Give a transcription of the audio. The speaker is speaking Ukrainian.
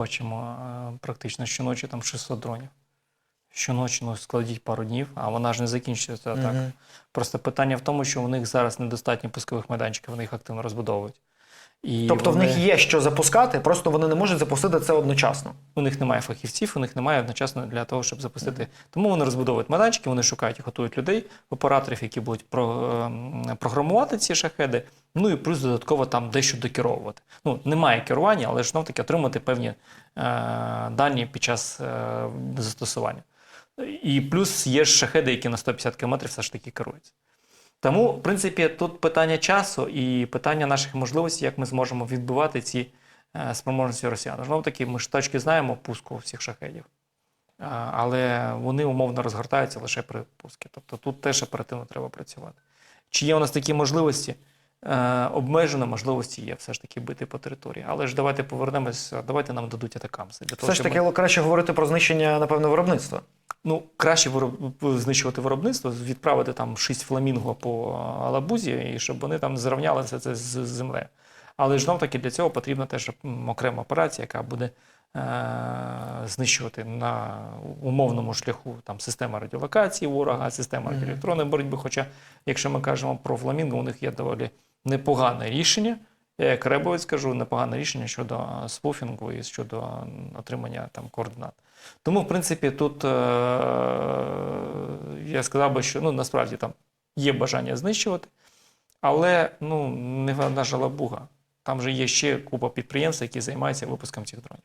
бачимо е, практично щоночі там 600 дронів. Щоночі ну, складіть пару днів, а вона ж не закінчується так. Угу. Просто питання в тому, що у них зараз недостатньо пускових майданчиків, вони їх активно розбудовують. І Тобто в них є що запускати, просто вони не можуть запустити це одночасно. у них немає фахівців, у них немає одночасно для того, щоб запустити. Тому вони розбудовують майданчики, вони шукають і готують людей, операторів, які будуть про, ем, програмувати ці шахеди. Ну і плюс додатково там дещо докеровувати. Ну, немає керування, але ж таки отримати певні е, дані під час е, застосування. І плюс є ж шахеди, які на 150 км все ж таки керуються. Тому, в принципі, тут питання часу і питання наших можливостей, як ми зможемо відбивати ці е, спроможності росіян. Знову таки, ми ж точки знаємо пуску всіх шахедів, але вони умовно розгортаються лише при пуску. Тобто тут теж оперативно треба працювати. Чи є у нас такі можливості? Е, Обмежено можливості є все ж таки бити по території. Але ж давайте повернемось, давайте нам дадуть атакамси. Для того, Все ж таки краще говорити про знищення, напевно, виробництва. Ну, краще вироб... знищувати виробництво, відправити там шість фламінго по Алабузі, і щоб вони там зрівняли все це з землею. Але ж знов таки для цього потрібна теж окрема операція, яка буде е- знищувати на умовному шляху там, система радіолокації ворога, система Мгм. радіоелектронної боротьби. Хоча, якщо ми кажемо про фламінго, у них є доволі непогане рішення. Я як Ребовець скажу, непогане рішення щодо е, спуфінгу і щодо отримання там координат. Тому, в принципі, тут е- я сказав би, що ну, насправді там є бажання знищувати, але ну, не на жалобуга. Там же є ще купа підприємств, які займаються випуском цих дронів.